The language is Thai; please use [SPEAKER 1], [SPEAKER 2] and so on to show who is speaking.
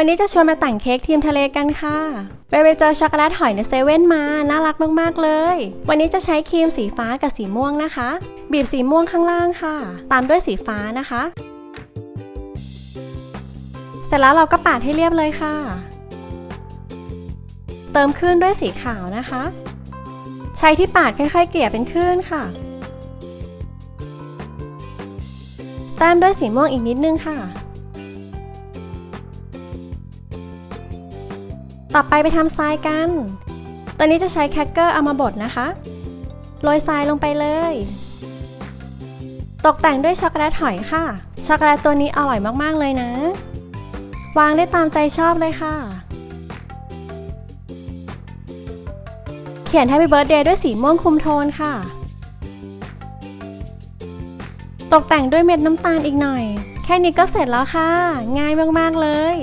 [SPEAKER 1] วันนี้จะชวนมาแต่งเค้กทีมทะเลกันค่ะไปไปเจอช็อกโกแลตหอยในเซเว่นมา น่ารักมากๆเลย วันนี้จะใช้ครีมสีฟ้ากับสีม่วงนะคะ บีบสีม่วงข้างล่างค่ะ ตามด้วยสีฟ้านะคะ เสร็จแล้วเราก็ปาดให้เรียบเลยค่ะ เติมคลื่นด้วยสีขาวนะคะ ใช้ที่ปาดค่อยๆ เกลี่ยเป็นคลื่นค่ะแต้มด้วยสีม่วงอีกนิดนึงค่ะ ต่อไปไปทำทรายกัน ตอนนี้จะใช้แคคเกอร์เอามาบดนะคะ โรยทรายลงไปเลย ตกแต่งด้วยช็อกโกแลตหอยค่ะ ช็อกโกแลตตัวนี้อร่อยมากๆเลยนะ วางได้ตามใจชอบเลยค่ะ เขียน Happy Birthday ด้วยสีม่วงคุมโทนค่ะ ตกแต่งด้วยเม็ดน้ำตาลอีกหน่อย แค่นี้ก็เสร็จแล้วค่ะ ง่ายมากๆเลย